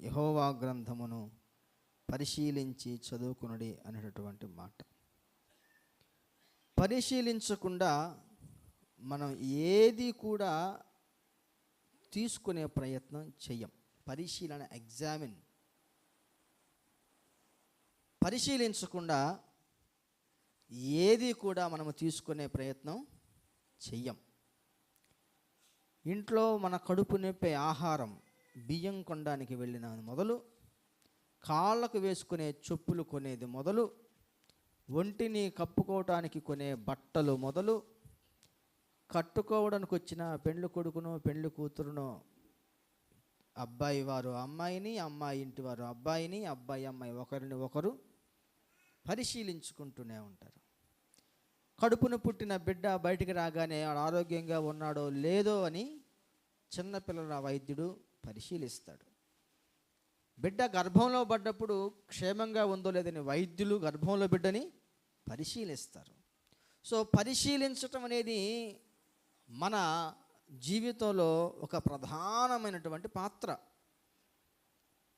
యహోవా గ్రంథమును పరిశీలించి చదువుకునుడి అనేటటువంటి మాట. పరిశీలించకుండా మనం ఏది కూడా తీసుకునే ప్రయత్నం చెయ్యం పరిశీలన ఎగ్జామిన్. పరిశీలించకుండా ఏది కూడా మనము తీసుకునే ప్రయత్నం చెయ్యం ఇంట్లో మన కడుపు నొప్పే ఆహారం బియ్యం కొనడానికి వెళ్ళిన మొదలు. కాళ్ళకు వేసుకునే చెప్పులు కొనేది మొదలు. ఒంటిని కప్పుకోవటానికి కొనే బట్టలు మొదలు. కట్టుకోవడానికి వచ్చిన పెండ్లి కొడుకును పెండ్లి కూతురును అబ్బాయి వారు అమ్మాయిని అమ్మాయి ఇంటి వారు అబ్బాయిని అబ్బాయి అమ్మాయి ఒకరిని ఒకరు పరిశీలించుకుంటూనే ఉంటారు. కడుపున పుట్టిన బిడ్డ బయటికి రాగానే వాడు ఆరోగ్యంగా ఉన్నాడో లేదో అని చిన్నపిల్లల వైద్యుడు పరిశీలిస్తాడు. బిడ్డ గర్భంలో పడ్డప్పుడు క్షేమంగా ఉందో లేదని వైద్యులు గర్భంలో బిడ్డని పరిశీలిస్తారు. సో పరిశీలించటం అనేది మన జీవితంలో ఒక ప్రధానమైనటువంటి పాత్ర.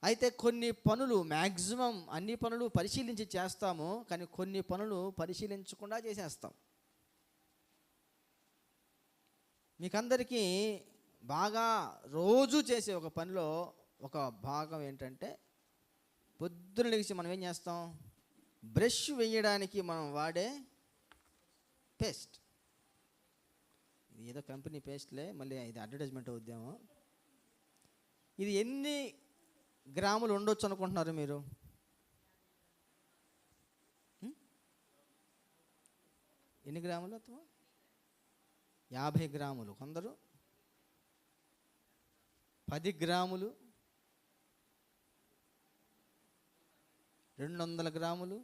అయితే కొన్ని పనులు మ్యాక్సిమం అన్ని పనులు పరిశీలించి చేస్తాము కానీ కొన్ని పనులు పరిశీలించకుండా చేసేస్తాం. మీకందరికీ బాగా రోజు చేసే ఒక పనిలో ఒక భాగం ఏంటంటే పొద్దున లేచి మనం ఏం చేస్తాం? బ్రష్ వేయడానికి మనం వాడే పేస్ట్. ఇది ఏదో కంపెనీ పేస్ట్లే మళ్ళీ ఇది అడ్వర్టైజ్మెంట్ అవుద్దాము. ఇది ఎన్ని గ్రాములు ఉండొచ్చు అనుకుంటున్నారు మీరు? ఎన్ని గ్రాములు అత్తమా యాభై గ్రాములు. కొందరు పది గ్రాములు రెండు వందల గ్రాములు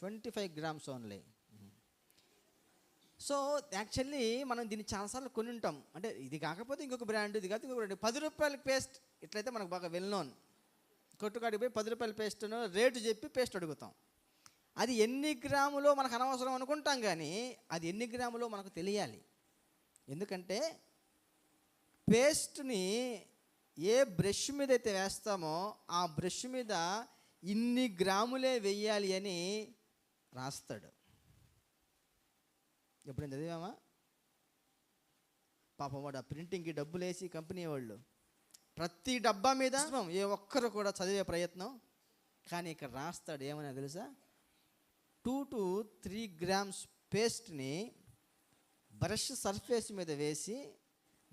twenty five grams only. So actually మనం దీన్ని చాలాసార్లు కొని ఉంటాం అంటే ఇది కాకపోతే ఇంకొక బ్రాండ్ ఇది కాకపోతే ఇంకొక బ్రాండ్. పది రూపాయల పేస్ట్ ఇట్లయితే మనకు బాగా వెల్ నోన్ కొట్టుకాడికి పోయి పది రూపాయల పేస్ట్ను రేటు చెప్పి పేస్ట్ అడుగుతాం. అది ఎన్ని గ్రాములో మనకు అనవసరం అనుకుంటాం కానీ అది ఎన్ని గ్రాములో మనకు తెలియాలి. ఎందుకంటే పేస్ట్ని ఏ బ్రష్ మీద అయితే వేస్తామో ఆ బ్రష్ మీద ఇన్ని గ్రాములే వెయ్యాలి అని రాస్తాడు. ఎప్పుడైనా చదివామా పాపం వాడు ఆ ప్రింటింగ్కి డబ్బులు వేసి కంపెనీ వాళ్ళు ప్రతి డబ్బా మీద ఏ ఒక్కరు కూడా చదివే ప్రయత్నం కానీ ఇక్కడ రాస్తాడు ఏమైనా తెలుసా? టూ టు త్రీ గ్రామ్స్ పేస్ట్ని బ్రష్ సర్ఫేస్ మీద వేసి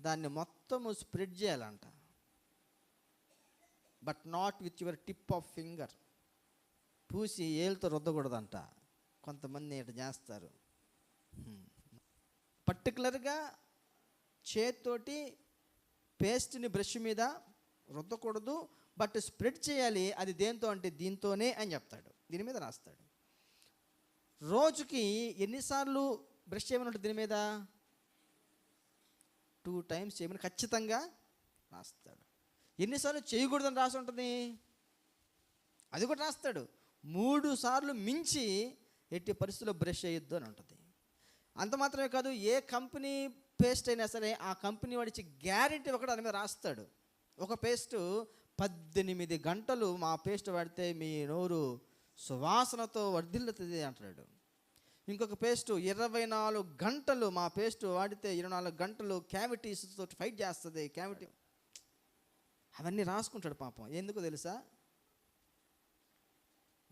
దాన్ని మొత్తము స్ప్రెడ్ చేయాలంట. But not with your tip of finger పూసి ఏళ్ళతో రుద్దకూడదంట. కొంతమంది ఇటు చేస్తారు. Hmm. పర్టికులర్గా చేతితోటి పేస్ట్ని బ్రష్ మీద రుద్దకూడదు. బట్ స్ప్రెడ్ చేయాలి. అది దేంతో అంటే దీంతోనే అని చెప్తాడు. దీని మీద రాస్తాడు. రోజుకి ఎన్నిసార్లు బ్రష్ చేయమని ఉంటుంది దీని మీద? టూ టైమ్స్ చేయమని ఖచ్చితంగా రాస్తాడు. ఎన్నిసార్లు చేయకూడదని రాసి ఉంటుంది? అది కూడా రాస్తాడు. మూడు సార్లు మించి ఎట్టి పరిస్థితుల్లో బ్రష్ చేయొద్దు అని ఉంటుంది. అంత మాత్రమే కాదు ఏ కంపెనీ పేస్ట్ అయినా సరే ఆ కంపెనీ వాడిచ్చి గ్యారెంటీ ఒకటి దాని మీద రాస్తాడు. ఒక పేస్ట్ పద్దెనిమిది గంటలు మా పేస్ట్ వాడితే మీ నోరు సువాసనతో వర్ధిల్లుతుంది అంటాడు. ఇంకొక పేస్టు ఇరవై నాలుగు గంటలు మా పేస్ట్ వాడితే ఇరవై నాలుగు గంటలు క్యావిటీస్ తోటి ఫైట్ చేస్తుంది. క్యావిటీ అవన్నీ రాసుకుంటాడు పాపం. ఎందుకు తెలుసా?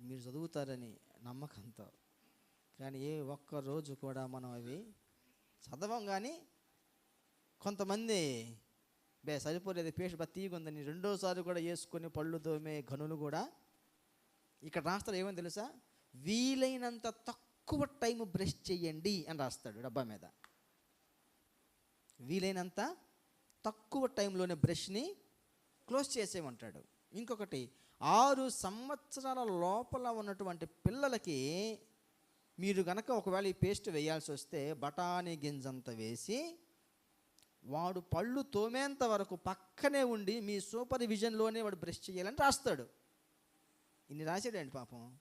మీరు చదువుతారని నమ్మకంతో. కానీ ఏ ఒక్క రోజు కూడా మనం అవి చదవం కానీ కొంతమంది బే సరిపోలేదు పేస్ట్ బా తీగుందని రెండోసారి కూడా వేసుకొని పళ్ళు దోమే గనులు కూడా ఇక్కడ రాస్తారు. ఏమని తెలుసా? వీలైనంత తక్కువ టైం బ్రష్ చేయండి అని రాస్తాడు డబ్బా మీద. వీలైనంత తక్కువ టైంలోనే బ్రష్ని క్లోజ్ చేసేమంటాడు ఇంకొకటి ఆరు సంవత్సరాల లోపల ఉన్నటువంటి పిల్లలకి మీరు గనక ఒకవేళ ఈ పేస్ట్ వేయాల్సి వస్తే బఠానీ గింజంత వేసి వాడు పళ్ళు తోమేంత వరకు పక్కనే ఉండి మీ సూపర్ విజన్లోనే వాడు బ్రష్ చేయాలని రాస్తాడు. ఇన్ని రాసాడండి పాపం.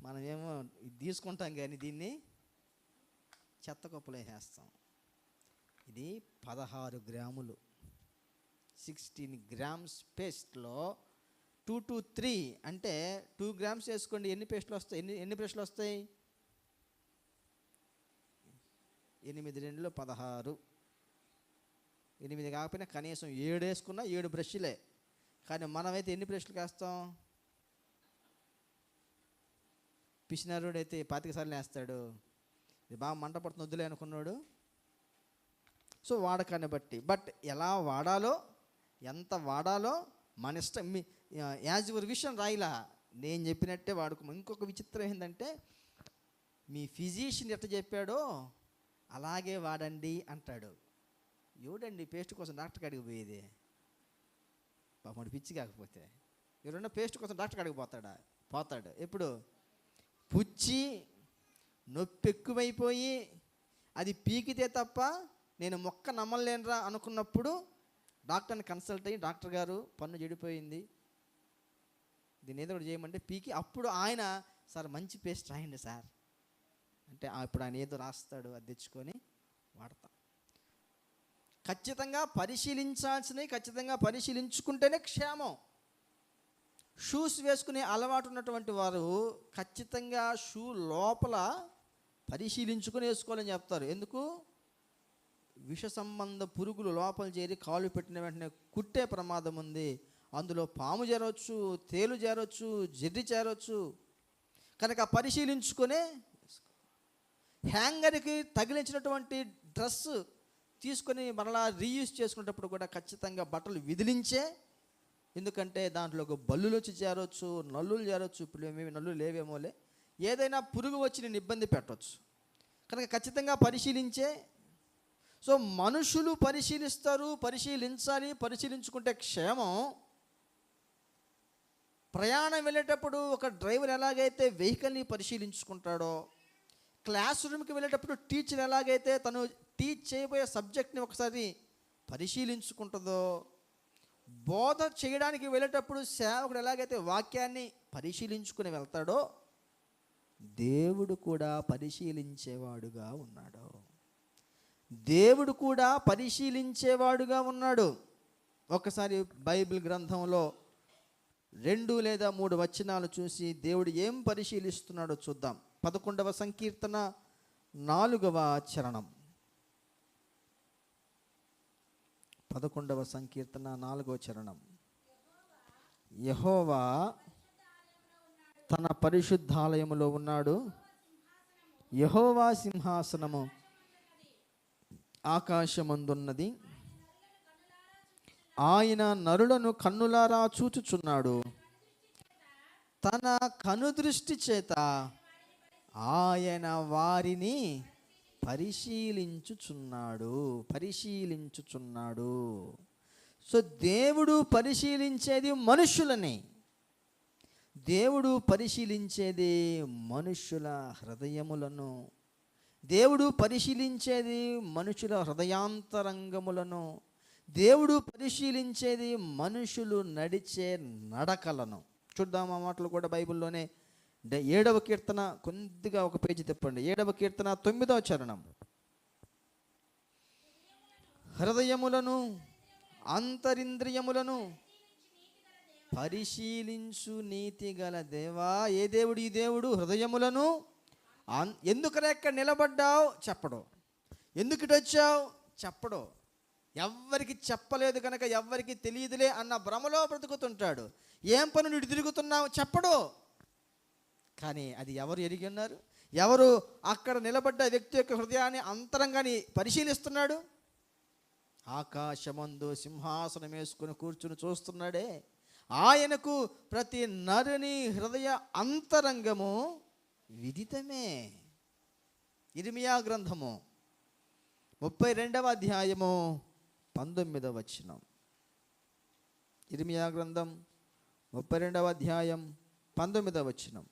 మనమేమో ఇది తీసుకుంటాం కానీ దీన్ని చెత్త కుప్పలో వేసేస్తాం ఇది పదహారు గ్రాములు. సిక్స్టీన్ గ్రామ్స్ పేస్ట్లో టూ టు త్రీ అంటే టూ గ్రామ్స్ వేసుకోండి ఎన్ని పేస్ట్లు వస్తాయి? ఎన్ని ఎన్ని బ్రష్లు వస్తాయి? ఎనిమిది రెండులో పదహారు. ఎనిమిది కాకపోయినా కనీసం ఏడు వేసుకున్నా ఏడు బ్రష్లే. కానీ మనమైతే ఎన్ని బ్రష్లు వేస్తాం? పిసినారుడు అయితే పాతిక సార్లు వేస్తాడు ఇది బాగా మంట పడుతుంది వద్దులే అనుకున్నాడు. సో వాడకాన్ని బట్టి. బట్ ఎలా వాడాలో ఎంత వాడాలో మన ఇష్టం. మీ యాజ్ యువర్ విషయం రాయిలా. నేను చెప్పినట్టే వాడుకో ఇంకొక విచిత్రం ఏంటంటే మీ ఫిజిషియన్ ఎట్లా చెప్పాడో అలాగే వాడండి అంటాడు. ఎవడండి పేస్ట్ కోసం డాక్టర్ కాడికి పోయేది? పాపం పిచ్చి కాకపోతే. ఎవరన్నా పేస్ట్ కోసం డాక్టర్ కాడికి పోతాడా? పోతాడు. ఎప్పుడు? పుచ్చి నొప్పి ఎక్కువైపోయి అది పీకితే తప్ప నేను మొక్క నమ్మలేనురా అనుకున్నప్పుడు డాక్టర్ని కన్సల్ట్ అయ్యి డాక్టర్ గారు పన్ను చెడిపోయింది. దీని ఏదో ఒకటి చేయమంటే పీకి. అప్పుడు ఆయన సార్ మంచి పేస్ట్ రాయండి సార్. అంటే అప్పుడు ఆయన ఏదో రాస్తాడు అది తెచ్చుకొని వాడతాం. ఖచ్చితంగా పరిశీలించాల్సినవి ఖచ్చితంగా పరిశీలించుకుంటేనే క్షేమం. షూస్ వేసుకునే అలవాటు ఉన్నటువంటి వారు ఖచ్చితంగా షూ లోపల పరిశీలించుకుని వేసుకోవాలని చెప్తారు. ఎందుకు? విష సంబంధ పురుగులు లోపల చేరి కాలు పెట్టిన వెంటనే కుట్టే ప్రమాదం ఉంది. అందులో పాము చేరవచ్చు తేలు చేరవచ్చు జెర్రి చేరవచ్చు కనుక పరిశీలించుకునే హ్యాంగర్కి తగిలించినటువంటి డ్రెస్ తీసుకొని మరలా రీయూజ్ చేసుకునేటప్పుడు కూడా ఖచ్చితంగా బట్టలు విదిలించే ఎందుకంటే దాంట్లో ఒక బల్లులు వచ్చి చేరవచ్చు నల్లులు చేరవచ్చు ఇప్పుడు ఏమేమి నల్లులు లేవేమోలే. ఏదైనా పురుగు వచ్చి నేను ఇబ్బంది పెట్టవచ్చు కనుక ఖచ్చితంగా పరిశీలించే. సో మనుషులు పరిశీలిస్తారు పరిశీలించాలి పరిశీలించుకుంటే క్షేమం. ప్రయాణం వెళ్ళేటప్పుడు ఒక డ్రైవర్ ఎలాగైతే వెహికల్ని పరిశీలించుకుంటాడో క్లాస్ రూమ్కి వెళ్ళేటప్పుడు టీచర్ ఎలాగైతే తను టీచ్ చేయబోయే సబ్జెక్ట్ని ఒకసారి పరిశీలించుకుంటుందో బోధ చేయడానికి వెళ్ళేటప్పుడు సేవకుడు ఎలాగైతే వాక్యాన్ని పరిశీలించుకుని వెళ్తాడో దేవుడు కూడా పరిశీలించేవాడుగా ఉన్నాడు. దేవుడు కూడా పరిశీలించేవాడుగా ఉన్నాడు. ఒకసారి బైబిల్ గ్రంథంలో రెండు లేదా మూడు వచనాలు చూసి దేవుడు ఏం పరిశీలిస్తున్నాడో చూద్దాం. పదకొండవ సంకీర్తన నాలుగవ చరణం. పదకొండవ సంకీర్తన నాలుగవ చరణం. యహోవా తన పరిశుద్ధాలయములో ఉన్నాడు. యహోవా సింహాసనము ఆకాశమందున్నది. ఆయన నరులను కన్నులారా చూచుచున్నాడు. తన కనుదృష్టి చేత ఆయన వారిని పరిశీలించుచున్నాడు పరిశీలించుచున్నాడు. సో దేవుడు పరిశీలించేది మనుషులని. దేవుడు పరిశీలించేది మనుష్యుల హృదయములను. దేవుడు పరిశీలించేది మనుషుల హృదయాంతరంగములను. దేవుడు పరిశీలించేది మనుషులు నడిచే నడకలను. చూద్దాం ఆ మాటలు కూడా బైబిల్లోనే ఏడవ కీర్తన కొద్దిగా ఒక పేజీ తిప్పండి. ఏడవ కీర్తన తొమ్మిదవ చరణం. హృదయములను అంతరింద్రియములను పరిశీలించు నీతి గల దేవా. ఏ దేవుడు? ఈ దేవుడు హృదయములను ఎందుకరా ఎక్కడ నిలబడ్డావు? చెప్పడు. ఎందుకు ఇటు వచ్చావు? చెప్పడు. ఎవ్వరికి చెప్పలేదు కనుక ఎవ్వరికి తెలియదులే అన్న భ్రమలో బ్రతుకుతుంటాడు. ఏం పనులు ఇటు తిరుగుతున్నావు? చెప్పడు. కానీ అది ఎవరు ఎరిగి ఉన్నారు? ఎవరు అక్కడ నిలబడ్డ వ్యక్తి యొక్క హృదయాన్ని అంతరంగాని పరిశీలిస్తున్నాడు? ఆకాశమందు సింహాసనం వేసుకుని కూర్చుని చూస్తున్నాడే. ఆయనకు ప్రతి నరుని హృదయ అంతరంగము విదితమే. ఇరిమియా గ్రంథము ముప్పై రెండవ అధ్యాయము పంతొమ్మిదవ వచనం. ఇరిమియా గ్రంథం ముప్పై రెండవ అధ్యాయం పంతొమ్మిదవ వచనం.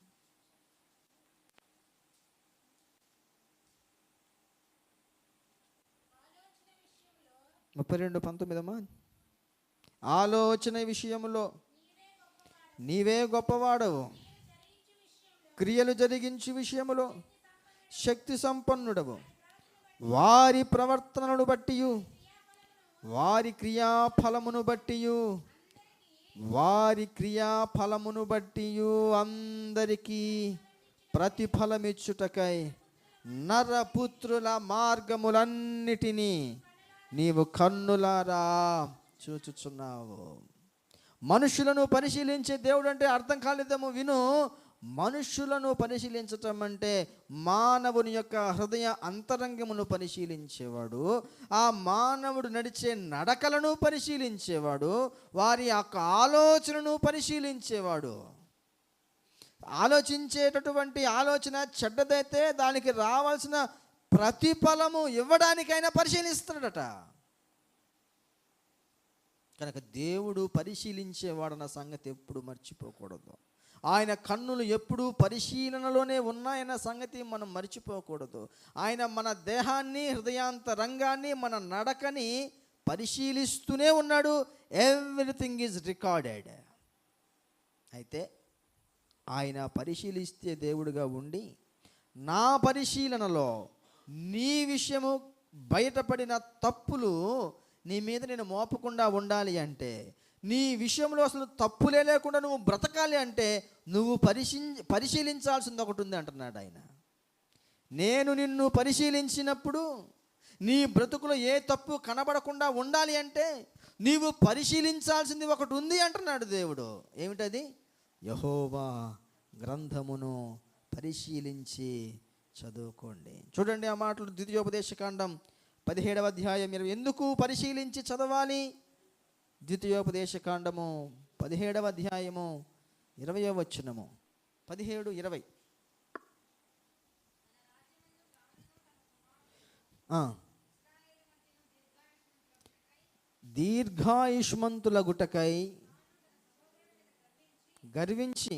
ముప్పై రెండు పంతొమ్మిదమ్మా. ఆలోచన విషయంలో నీవే గొప్పవాడవు. క్రియలు జరిగించు విషయములో శక్తి సంపన్నుడవు. వారి ప్రవర్తనను బట్టి వారి క్రియాఫలమును బట్టి వారి క్రియాఫలమును బట్టి అందరికీ ప్రతిఫలమిచ్చుటకై నరపుత్రుల మార్గములన్నిటినీ నీవు కన్నులారా చూచుచున్నావు. మనుషులను పరిశీలించే దేవుడు అంటే అర్థం కాలేదేమో విను. మనుషులను పరిశీలించటం అంటే మానవుని యొక్క హృదయ అంతరంగమును పరిశీలించేవాడు ఆ మానవుడు నడిచే నడకలను పరిశీలించేవాడు వారి యొక్క ఆలోచనను పరిశీలించేవాడు. ఆలోచించేటటువంటి ఆలోచన చెడ్డదైతే దానికి రావాల్సిన ప్రతిఫలము ఇవ్వడానికైనా పరిశీలిస్తాడట. కనుక దేవుడు పరిశీలించేవాడన్న సంగతి ఎప్పుడు మర్చిపోకూడదు. ఆయన కన్నులు ఎప్పుడూ పరిశీలనలోనే ఉన్నాయన్న సంగతి మనం మర్చిపోకూడదు. ఆయన మన దేహాన్ని హృదయాంతరంగాన్ని మన నడకని పరిశీలిస్తూనే ఉన్నాడు. Everything is recorded. అయితే ఆయన పరిశీలిస్తే దేవుడుగా ఉండి నా పరిశీలనలో నీ విషయము బయటపడిన తప్పులు నీ మీద నేను మోపకుండా ఉండాలి అంటే నీ విషయంలో అసలు తప్పులే లేకుండా నువ్వు బ్రతకాలి అంటే నువ్వు పరిశీ పరిశీలించాల్సింది ఒకటి ఉంది అంటున్నాడు ఆయన. నేను నిన్ను పరిశీలించినప్పుడు నీ బ్రతుకులో ఏ తప్పు కనబడకుండా ఉండాలి అంటే నీవు పరిశీలించాల్సింది ఒకటి ఉంది అంటున్నాడు దేవుడు. ఏమిటది? యహోవా గ్రంథమును పరిశీలించి చదువుకోండి. చూడండి ఆ మాటలు ద్వితీయోపదేశకాండం పదిహేడవ అధ్యాయం ఇరవై. ఎందుకు పరిశీలించి చదవాలి? ద్వితీయోపదేశకాండము పదిహేడవ అధ్యాయము ఇరవయో వచ్చునము పదిహేడు ఇరవై. దీర్ఘాయుష్మంతుల గుటకై గర్వించి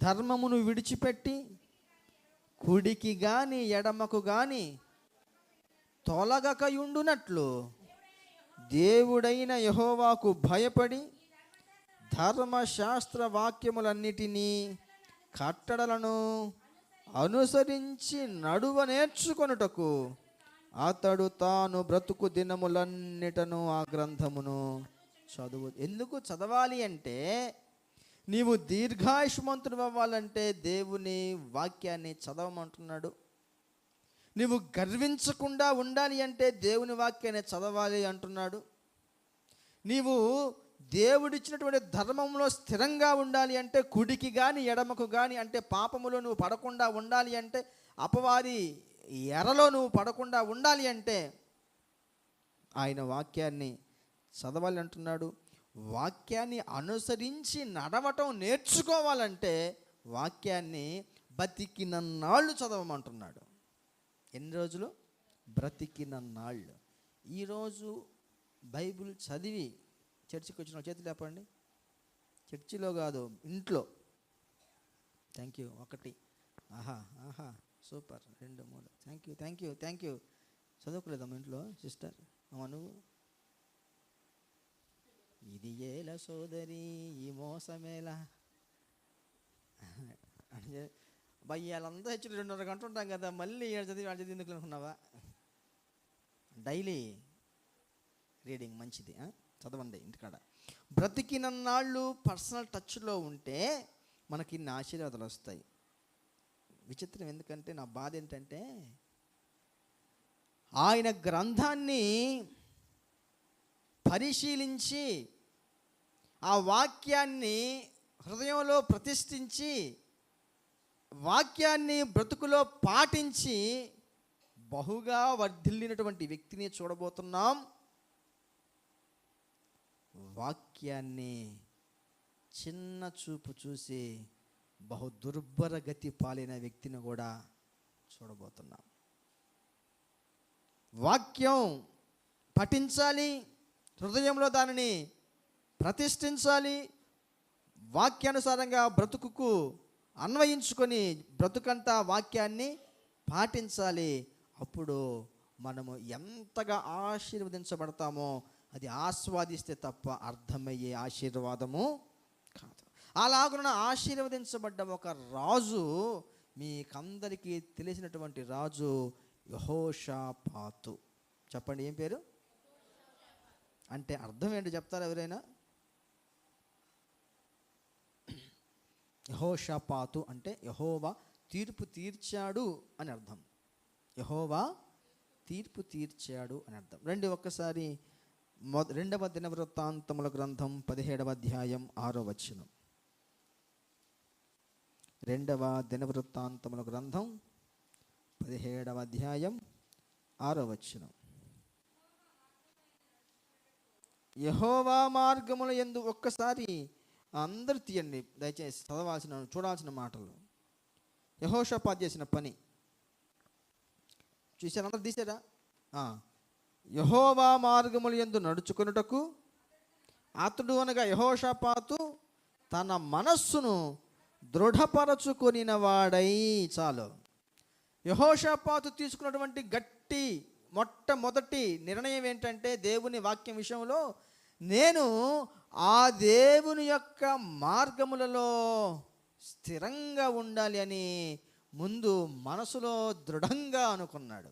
ధర్మమును విడిచిపెట్టి కుడికి గాని ఎడమకు గాని తొలగకయుండునట్లు దేవుడైన యహోవాకు భయపడి ధర్మశాస్త్ర వాక్యములన్నిటినీ కట్టడలను అనుసరించి నడువ నేర్చుకొనుటకు అతడు తాను బ్రతుకు దినములన్నిటను ఆ గ్రంథమును చదువు. ఎందుకు చదవాలి అంటే నీవు దీర్ఘాయుష్మంతుడు అవ్వాలంటే దేవుని వాక్యాన్ని చదవమంటున్నాడు. నీవు గర్వించకుండా ఉండాలి అంటే దేవుని వాక్యాన్ని చదవాలి అంటున్నాడు. నీవు దేవుడిచ్చినటువంటి ధర్మంలో స్థిరంగా ఉండాలి అంటే కుడికి కానీ ఎడమకు కానీ అంటే పాపములో నువ్వు పడకుండా ఉండాలి అంటే అపవాది ఎరలో నువ్వు పడకుండా ఉండాలి అంటే ఆయన వాక్యాన్ని చదవాలి అంటున్నాడు. వాక్యాన్ని అనుసరించి నడవటం నేర్చుకోవాలంటే వాక్యాన్ని బతికినన్నాళ్ళు చదవమంటున్నాడు. ఎన్ని రోజులు? బ్రతికినన్నాళ్ళు ఈరోజు బైబిల్ చదివి చర్చికి వచ్చిన చేతులు లేపండి. చర్చిలో కాదు ఇంట్లో. థ్యాంక్ యూ ఒకటి. ఆహా ఆహా. సూపర్. రెండు మూడు. Thank you thank you thank you చదువుకోలేదమ్మా ఇంట్లో సిస్టర్? అమ్మ నువ్వు? ఇది ఏల సోదరి ఈ మోసమేలా. అంటే భయ్యాలంతా వచ్చి రెండున్నర గంట ఉంటాం కదా మళ్ళీ ఏడు చదివి ఏడు చదివి ఎందుకు అనుకున్నావా? డైలీ రీడింగ్ మంచిది చదవండి ఇంటికాడ. బ్రతికినన్నాళ్ళు పర్సనల్ టచ్లో ఉంటే మనకి ఇన్ని ఆశీర్వాదాలు వస్తాయి. విచిత్రం ఎందుకంటే నా బాధ ఏంటంటే ఆయన గ్రంథాన్ని పరిశీలించి ఆ వాక్యాన్ని హృదయంలో ప్రతిష్ఠించి వాక్యాన్ని బ్రతుకులో పాటించి బహుగా వర్ధిల్లినటువంటి వ్యక్తిని చూడబోతున్నాం. వాక్యాన్ని చిన్న చూపు చూసి బహు దుర్భర గతి పాలైన వ్యక్తిని కూడా చూడబోతున్నాం. వాక్యం పఠించాలి హృదయంలో దానిని ప్రతిష్ఠించాలి. వాక్యానుసారంగా బ్రతుకుకు అన్వయించుకొని బ్రతుకంతా వాక్యాన్ని పాటించాలి. అప్పుడు మనము ఎంతగా ఆశీర్వదించబడతామో అది ఆస్వాదిస్తే తప్ప అర్థమయ్యే ఆశీర్వాదము కాదు. అలాగున ఆశీర్వదించబడ్డ ఒక రాజు మీకందరికీ తెలిసినటువంటి రాజు యహోషాపాతు. చెప్పండి ఏం పేరు? అంటే అర్థం ఏంటి చెప్తారా ఎవరైనా? యహోషపాతు అంటే యహోవా తీర్పు తీర్చాడు అని అర్థం. యహోవా తీర్పు తీర్చాడు అని అర్థం. రెండు ఒక్కసారి మొద రెండవ దినవృత్తాంతముల గ్రంథం పదిహేడవ అధ్యాయం ఆరో వచనం. రెండవ దినవృత్తాంతముల గ్రంథం పదిహేడవ అధ్యాయం ఆరో వచనం. యహోవా మార్గముల ఎందు ఒక్కసారి అందరు తీయండి దయచేసి చదవాల్సిన చూడాల్సిన మాటలు. యహోషపాత్ చేసిన పని. చూసారు అందరు తీసారా యహోవా మార్గముల ఎందు నడుచుకొనుటకు అతడు అనగా యహోషపాతు తన మనస్సును దృఢపరచుకొనిన వాడై చాలు. యహోషపాతు తీసుకున్నటువంటి గట్టి మొట్టమొదటి నిర్ణయం ఏంటంటే దేవుని వాక్యం విషయంలో నేను ఆ దేవుని యొక్క మార్గములలో స్థిరంగా ఉండాలి అని ముందు మనసులో దృఢంగా అనుకున్నాడు.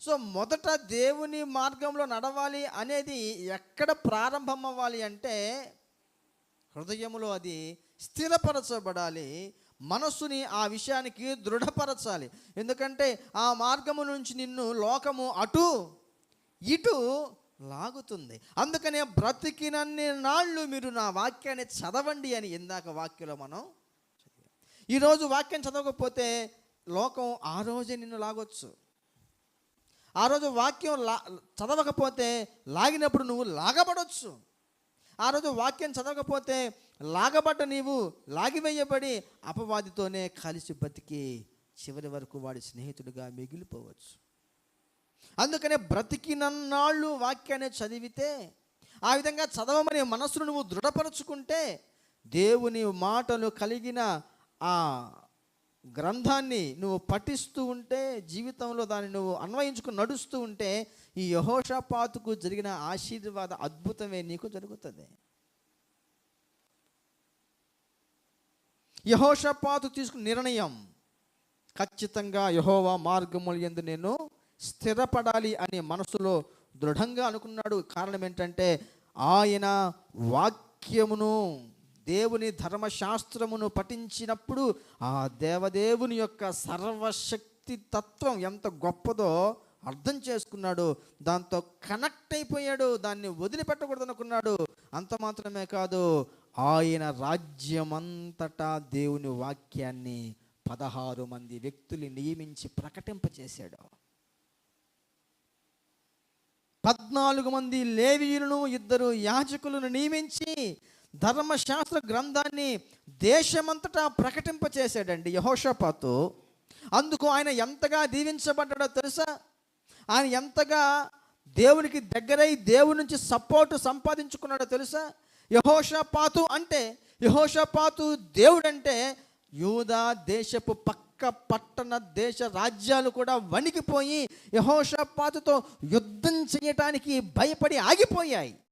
సో మొదట దేవుని మార్గంలో నడవాలి అనేది ఎక్కడ ప్రారంభం అవ్వాలి అంటే హృదయములో అది స్థిరపరచబడాలి. మనస్సుని ఆ విషయానికి దృఢపరచాలి. ఎందుకంటే ఆ మార్గము నుంచి నిన్ను లోకము అటు ఇటు లాగుతుంది. అందుకనే బ్రతికినన్ని నాళ్ళు మీరు నా వాక్యాన్ని చదవండి అని ఇందాక వాక్యంలో మనం ఈరోజు వాక్యం చదవకపోతే లోకం ఆ రోజే నిన్ను లాగొచ్చు. ఆ రోజు వాక్యం లా చదవకపోతే లాగినప్పుడు నువ్వు లాగబడొచ్చు. ఆ రోజు వాక్యం చదవకపోతే లాగబడ్డ నీవు లాగివేయబడి అపవాదితోనే కలిసి బతికి చివరి వరకు వాడి స్నేహితుడిగా మిగిలిపోవచ్చు. అందుకనే బ్రతికినన్నాళ్ళు వాక్యాన్ని చదివితే ఆ విధంగా చదవమని మనసును నువ్వు దృఢపరచుకుంటే దేవుని మాటలు కలిగిన ఆ గ్రంథాన్ని నువ్వు పఠిస్తూ ఉంటే జీవితంలో దాన్ని నువ్వు అన్వయించుకుని నడుస్తూ ఉంటే ఈ యహోషపాతుకు జరిగిన ఆశీర్వాద అద్భుతమే నీకు జరుగుతుంది. యహోషపాతు తీసుకున్న నిర్ణయం ఖచ్చితంగా యహోవా మార్గములు ఎందు నేను స్థిరపడాలి అని మనసులో దృఢంగా అనుకున్నాడు. కారణం ఏంటంటే ఆయన వాక్యమును దేవుని ధర్మశాస్త్రమును పఠించినప్పుడు ఆ దేవదేవుని యొక్క సర్వశక్తి తత్వం ఎంత గొప్పదో అర్థం చేసుకున్నాడు. దాంతో కనెక్ట్ అయిపోయాడు. దాన్ని వదిలిపెట్టకూడదు అనుకున్నాడు అంత మాత్రమే కాదు ఆయన రాజ్యమంతటా దేవుని వాక్యాన్ని పదహారు మంది వ్యక్తులు నియమించి ప్రకటింపచేశాడు. పద్నాలుగు మంది లేవీయులను ఇద్దరు యాజకులను నియమించి ధర్మశాస్త్ర గ్రంథాన్ని దేశమంతటా ప్రకటింపచేశాడండి యహోషపాతు. అందుకు ఆయన ఎంతగా దీవించబడ్డాడో తెలుసా? ఆయన ఎంతగా దేవునికి దగ్గరై దేవుడి నుంచి సపోర్ట్ సంపాదించుకున్నాడో తెలుసా? యహోషపాతు అంటే యహోషపాతు దేవుడంటే యూదా దేశపు పక్క పట్టణ దేశ రాజ్యాలు కూడా వణికిపోయి యహోషపాతుతో యుద్ధం చేయటానికి భయపడి ఆగిపోయాయి.